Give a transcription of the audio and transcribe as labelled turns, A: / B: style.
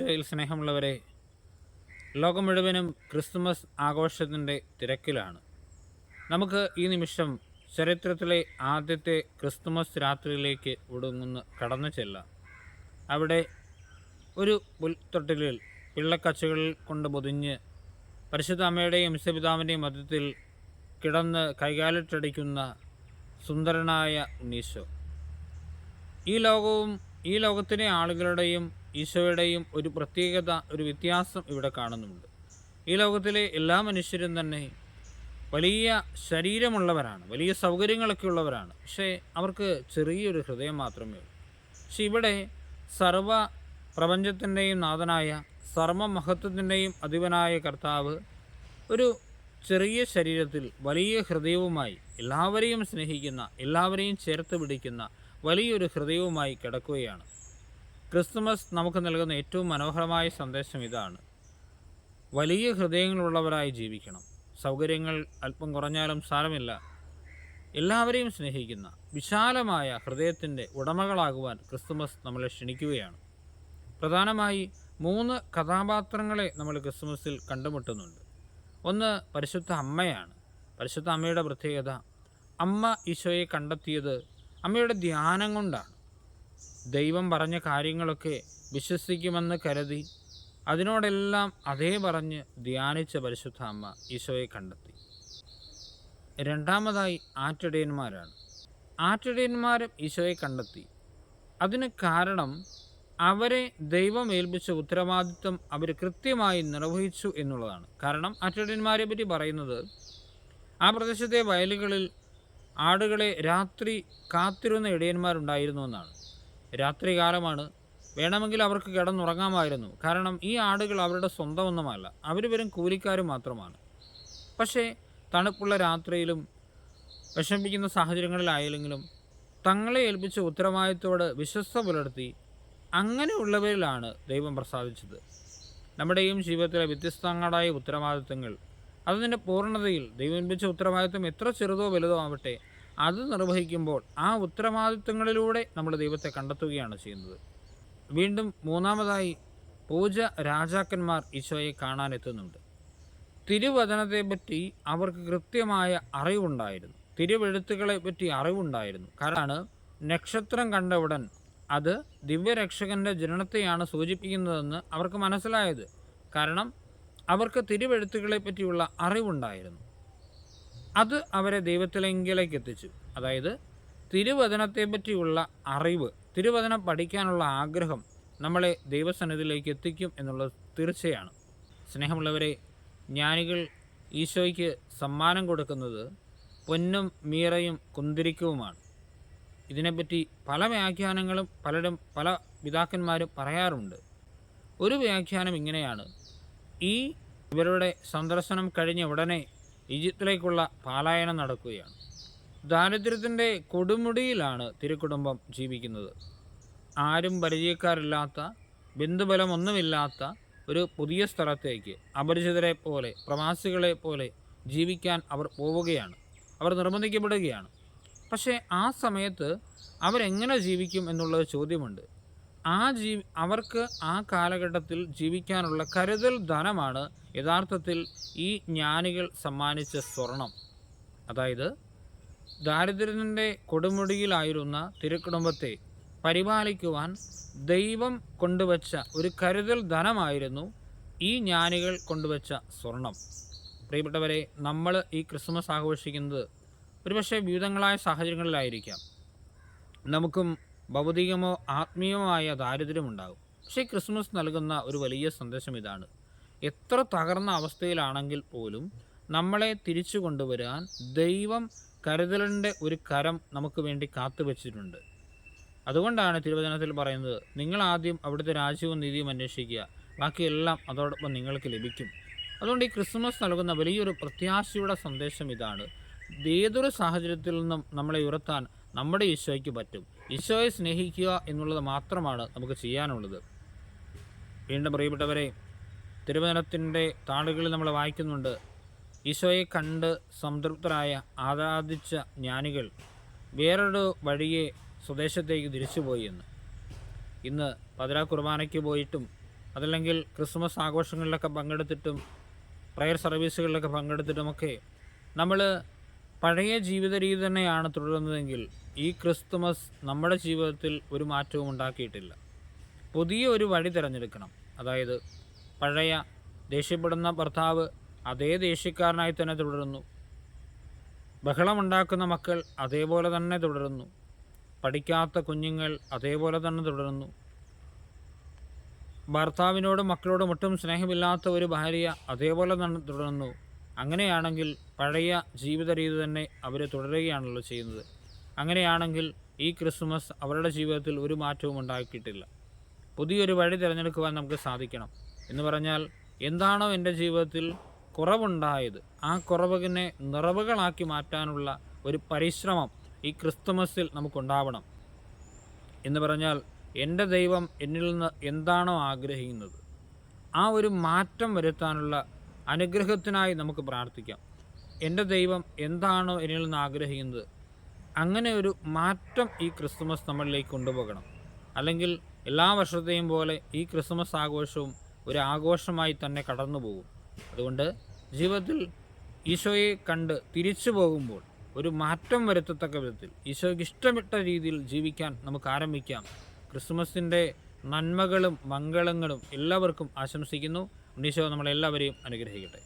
A: ഈശോയിൽ സ്നേഹമുള്ളവരെ ലോകം മുഴുവനും ക്രിസ്തുമസ് ആഘോഷത്തിന്റെ തിരക്കിലാണ്. നമുക്ക് ഈ നിമിഷം ചരിത്രത്തിലെ ആദ്യത്തെ ക്രിസ്തുമസ് രാത്രിയിലേക്ക് ഒടുങ്ങുന്ന കടന്നു ചെല്ലാം. അവിടെ ഒരു പുൽത്തൊട്ടിലിൽ പിള്ളക്കച്ചകളിൽ കൊണ്ട് പൊതിഞ്ഞ് പരിശുദ്ധ അമ്മയുടെയും ഇംസപിതാവിന്റെയും മധ്യത്തിൽ കിടന്ന് കൈകാലിട്ടടിക്കുന്ന സുന്ദരനായ ഉണ്ണീശോ. ഈ ലോകവും ഈ ലോകത്തിലെ ആളുകളുടെയും ഈശോയുടെയും ഒരു പ്രത്യേകത ഒരു വ്യത്യാസം ഇവിടെ കാണുന്നുണ്ട്. ഈ ലോകത്തിലെ എല്ലാ മനുഷ്യരും തന്നെ വലിയ ശരീരമുള്ളവരാണ് വലിയ സൗകര്യങ്ങളൊക്കെ ഉള്ളവരാണ്. പക്ഷേ അവർക്ക് ചെറിയൊരു ഹൃദയം മാത്രമേ ഉള്ളൂ. പക്ഷെ ഇവിടെ സർവ പ്രപഞ്ചത്തിന്റെയും നാഥനായ സർവ മഹത്വത്തിന്റെയും അധിപനായ കർത്താവ് ഒരു ചെറിയ ശരീരത്തിൽ വലിയ ഹൃദയവുമായി എല്ലാവരെയും സ്നേഹിക്കുന്ന എല്ലാവരെയും ചേർത്ത് പിടിക്കുന്ന വലിയൊരു ഹൃദയവുമായി കിടക്കുകയാണ്. ക്രിസ്തുമസ് നമുക്ക് നൽകുന്ന ഏറ്റവും മനോഹരമായ സന്ദേശം ഇതാണ്. വലിയ ഹൃദയങ്ങളുള്ളവരായി ജീവിക്കണം. സൗകര്യങ്ങൾ അല്പം കുറഞ്ഞാലും സാരമില്ല. എല്ലാവരെയും സ്നേഹിക്കുന്ന വിശാലമായ ഹൃദയത്തിന്റെ ഉടമകളാകുവാൻ ക്രിസ്തുമസ് നമ്മളെ ക്ഷണിക്കുകയാണ്. പ്രധാനമായി മൂന്ന് കഥാപാത്രങ്ങളെ നമ്മൾ ക്രിസ്തുമസിൽ കണ്ടുമുട്ടുന്നുണ്ട്. ഒന്ന് പരിശുദ്ധ അമ്മയാണ്. പരിശുദ്ധ അമ്മയുടെ പ്രത്യേകത അമ്മ ഈശോയെ കണ്ടെത്തിയത് അമ്മയുടെ ധ്യാനം കൊണ്ടാണ്. ദൈവം പറഞ്ഞ കാര്യങ്ങളൊക്കെ വിശ്വസിക്കുമെന്ന് കരുതി അതിനോടെല്ലാം അതേ പറഞ്ഞ് ധ്യാനിച്ച പരിശുദ്ധ അമ്മ ഈശോയെ കണ്ടെത്തി. രണ്ടാമതായി ആറ്റിടയന്മാരാണ് ആറ്റിടയന്മാരും ഈശോയെ കണ്ടെത്തി. അതിന് കാരണം അവരെ ദൈവം ഏൽപ്പിച്ച ഉത്തരവാദിത്വം അവർ കൃത്യമായി നിർവഹിച്ചു എന്നുള്ളതാണ്. കാരണം ആറ്റിടയന്മാരെ പറ്റി പറയുന്നത് ആ പ്രദേശത്തെ വയലുകളിൽ ആടുകളെ രാത്രി കാത്തിരുന്ന ഇടയന്മാരുണ്ടായിരുന്നു എന്നാണ്. രാത്രി കാലമാണ് വേണമെങ്കിൽ അവർക്ക് കിടന്നുറങ്ങാമായിരുന്നു. കാരണം ഈ ആടുകൾ അവരുടെ സ്വന്തമൊന്നുമല്ല. അവർ വെറും കൂലിക്കാർ മാത്രമാണ്. പക്ഷേ തണുപ്പുള്ള രാത്രിയിലും വിഷമിപ്പിക്കുന്ന സാഹചര്യങ്ങളിലായാലെങ്കിലും തങ്ങളെ ഏൽപ്പിച്ച ഉത്തരവാദിത്തോട് വിശ്വസ്ത പുലർത്തി അങ്ങനെയുള്ളവരിലാണ് ദൈവം പ്രസാദിച്ചത്. നമ്മുടെയും ജീവിതത്തിലെ വ്യത്യസ്തങ്ങളായ ഉത്തരവാദിത്തങ്ങൾ അതിന്റെ പൂർണതയിൽ ദൈവം ഏൽപ്പിച്ച ഉത്തരവാദിത്വം എത്ര ചെറുതോ വലുതോ ആവട്ടെ അത് നിർവഹിക്കുമ്പോൾ ആ ഉത്തരവാദിത്വങ്ങളിലൂടെ നമ്മൾ ദൈവത്തെ കണ്ടെത്തുകയാണ് ചെയ്യുന്നത്. വീണ്ടും മൂന്നാമതായി പൂജ രാജാക്കന്മാർ ഈശോയെ കാണാനെത്തുന്നുണ്ട് തിരുവചനത്തെപ്പറ്റി അവർക്ക് കൃത്യമായ അറിവുണ്ടായിരുന്നു. തിരുവെഴുത്തുകളെ പറ്റി അറിവുണ്ടായിരുന്നു. കാരണം നക്ഷത്രം കണ്ട ഉടൻ അത് ദിവ്യരക്ഷകന്റെ ജനനത്തെയാണ് സൂചിപ്പിക്കുന്നതെന്ന് അവർക്ക് മനസ്സിലായത്. കാരണം അവർക്ക് തിരുവെഴുത്തുകളെ പറ്റിയുള്ള അറിവുണ്ടായിരുന്നു. അത് അവരെ ദൈവത്തിലെങ്കിലേക്ക് എത്തിച്ചു. അതായത് തിരുവചനത്തെ പറ്റിയുള്ള അറിവ് തിരുവചനം പഠിക്കാനുള്ള ആഗ്രഹം നമ്മളെ ദൈവസന്നിധിയിലേക്ക് എത്തിക്കും എന്നുള്ളത് തീർച്ചയാണ്. സ്നേഹമുള്ളവരെ ജ്ഞാനികൾ ഈശോയ്ക്ക് സമ്മാനം കൊടുക്കുന്നത് പൊന്നും മീറയും കുന്തിരിക്കവുമാണ്. ഇതിനെപ്പറ്റി പല വ്യാഖ്യാനങ്ങളും പലരും പല പിതാക്കന്മാരും പറയാറുണ്ട്. ഒരു വ്യാഖ്യാനം ഇങ്ങനെയാണ്. ഈ ഇവരുടെ സന്ദർശനം കഴിഞ്ഞ ഉടനെ ഈജിപ്തിലേക്കുള്ള പാലായനം നടക്കുകയാണ്. ദാരിദ്ര്യത്തിന്റെ കൊടുമുടിയിലാണ് തിരുക്കുടുംബം ജീവിക്കുന്നത്. ആരും പരിചയക്കാരില്ലാത്ത ബന്ധുബലമൊന്നുമില്ലാത്ത ഒരു പുതിയ സ്ഥലത്തേക്ക് അപരിചിതരെ പോലെ പ്രവാസികളെ പോലെ ജീവിക്കാൻ അവർ പോവുകയാണ്. അവർ നിർബന്ധിക്കപ്പെടുകയാണ്. പക്ഷേ ആ സമയത്ത് അവരെങ്ങനെ ജീവിക്കും എന്നുള്ളത് ചോദ്യമുണ്ട്. ആ ജീ അവർക്ക് ആ കാലഘട്ടത്തിൽ ജീവിക്കാനുള്ള കരുതൽ ധനമാണ് യഥാർത്ഥത്തിൽ ഈ ജ്ഞാനികൾ സമ്മാനിച്ച സ്വർണം. അതായത് ദാരിദ്ര്യത്തിന്റെ കൊടുമുടിയിലായിരുന്ന തിരുക്കുടുംബത്തെ പരിപാലിക്കുവാൻ ദൈവം കൊണ്ടുവച്ച ഒരു കരുതൽ ധനമായിരുന്നു ഈ ജ്ഞാനികൾ കൊണ്ടുവച്ച സ്വർണം. പ്രിയപ്പെട്ടവരെ നമ്മൾ ഈ ക്രിസ്മസ് ആഘോഷിക്കുന്നത് ഒരുപക്ഷെ വിവിധങ്ങളായ സാഹചര്യങ്ങളിലായിരിക്കാം. നമുക്കും ഭൗതികമോ ദാരിദ്ര്യം ദാരിദ്ര്യമുണ്ടാകും. പക്ഷേ ക്രിസ്മസ് നൽകുന്ന ഒരു വലിയ സന്ദേശം ഇതാണ്. എത്ര തകർന്ന അവസ്ഥയിലാണെങ്കിൽ പോലും നമ്മളെ തിരിച്ചു കൊണ്ടുവരാൻ ദൈവം കരുതലിന്റെ ഒരു കരം നമുക്ക് വേണ്ടി കാത്തുവച്ചിട്ടുണ്ട്. അതുകൊണ്ടാണ് തിരുവചനത്തിൽ പറയുന്നത് നിങ്ങൾ ആദ്യം അവിടുത്തെ രാജ്യവും നീതിയും അന്വേഷിക്കുക. ബാക്കിയെല്ലാം അതോടൊപ്പം നിങ്ങൾക്ക് ലഭിക്കും. അതുകൊണ്ട് ഈ ക്രിസ്മസ് നൽകുന്ന വലിയൊരു പ്രത്യാശയുടെ സന്ദേശം ഇതാണ്. ഏതൊരു സാഹചര്യത്തിൽ നിന്നും നമ്മളെ ഉയർത്താൻ നമ്മുടെ ഈശോയ്ക്ക് പറ്റും. ഈശോയെ സ്നേഹിക്കുക എന്നുള്ളത് മാത്രമാണ് നമുക്ക് ചെയ്യാനുള്ളത്. വീണ്ടും പ്രിയപ്പെട്ടവരെ തിരുവചനത്തിന്റെ താളുകളിൽ നമ്മൾ വായിക്കുന്നുണ്ട് ഈശോയെ കണ്ട് സംതൃപ്തരായ ആരാധിച്ച ജ്ഞാനികൾ വേറൊരു വഴിയെ സ്വദേശത്തേക്ക് തിരിച്ചുപോയി എന്ന്. ഇന്ന് പതിരാ കുർബാനയ്ക്ക് പോയിട്ടും അതല്ലെങ്കിൽ ക്രിസ്മസ് ആഘോഷങ്ങളിലൊക്കെ പങ്കെടുത്തിട്ടും പ്രയർ സർവീസുകളിലൊക്കെ പങ്കെടുത്തിട്ടുമൊക്കെ നമ്മൾ പഴയ ജീവിത രീതി തന്നെയാണ് തുടരുന്നതെങ്കിൽ ഈ ക്രിസ്തുമസ് നമ്മുടെ ജീവിതത്തിൽ ഒരു മാറ്റവും ഉണ്ടാക്കിയിട്ടില്ല. പുതിയ ഒരു വഴി തിരഞ്ഞെടുക്കണം. അതായത് പഴയ ദേഷ്യപ്പെടുന്ന ഭർത്താവ് അതേ ദേഷ്യക്കാരനായി തന്നെ തുടരുന്നു. ബഹളമുണ്ടാക്കുന്ന മക്കൾ അതേപോലെ തന്നെ തുടരുന്നു. പഠിക്കാത്ത കുഞ്ഞുങ്ങൾ അതേപോലെ തന്നെ തുടരുന്നു. ഭർത്താവിനോടും മക്കളോടും ഒട്ടും സ്നേഹമില്ലാത്ത ഒരു ഭാര്യ അതേപോലെ തന്നെ തുടരുന്നു. അങ്ങനെയാണെങ്കിൽ പഴയ ജീവിത രീതി തന്നെ അവർ തുടരുകയാണല്ലോ ചെയ്യുന്നത്. അങ്ങനെയാണെങ്കിൽ ഈ ക്രിസ്മസ് അവരുടെ ജീവിതത്തിൽ ഒരു മാറ്റവും ഉണ്ടാക്കിയിട്ടില്ല. പുതിയൊരു വഴി തിരഞ്ഞെടുക്കുവാൻ നമുക്ക് സാധിക്കണം. എന്ന് പറഞ്ഞാൽ എന്താണോ എന്റെ ജീവിതത്തിൽ കുറവുണ്ടായത് ആ കുറവിനെ നിറവുകളാക്കി മാറ്റാനുള്ള ഒരു പരിശ്രമം ഈ ക്രിസ്തുമസിൽ നമുക്കുണ്ടാവണം. എന്ന് പറഞ്ഞാൽ എന്റെ ദൈവം എന്നിൽ നിന്ന് എന്താണോ ആഗ്രഹിക്കുന്നത് ആ ഒരു മാറ്റം വരുത്താനുള്ള അനുഗ്രഹത്തിനായി നമുക്ക് പ്രാർത്ഥിക്കാം. എന്റെ ദൈവം എന്താണോ എന്നിൽ നിന്ന് ആഗ്രഹിക്കുന്നത് അങ്ങനെ ഒരു മാറ്റം ഈ ക്രിസ്മസ് നമ്മളിലേക്ക് കൊണ്ടുപോകണം. അല്ലെങ്കിൽ എല്ലാ വർഷത്തെയും പോലെ ഈ ക്രിസ്മസ് ആഘോഷവും ഒരു ആഘോഷമായി തന്നെ കടന്നു പോകും. അതുകൊണ്ട് ജീവിതത്തിൽ ഈശോയെ കണ്ട് തിരിച്ചു പോകുമ്പോൾ ഒരു മാറ്റം വരുത്തത്തക്ക വിധത്തിൽ ഈശോയ്ക്ക് ഇഷ്ടപ്പെട്ട രീതിയിൽ ജീവിക്കാൻ നമുക്ക് ആരംഭിക്കാം. ക്രിസ്മസിന്റെ നന്മകളും മംഗളങ്ങളും എല്ലാവർക്കും ആശംസിക്കുന്നു. ഉണ്ണീശോ നമ്മളെല്ലാവരെയും അനുഗ്രഹിക്കട്ടെ.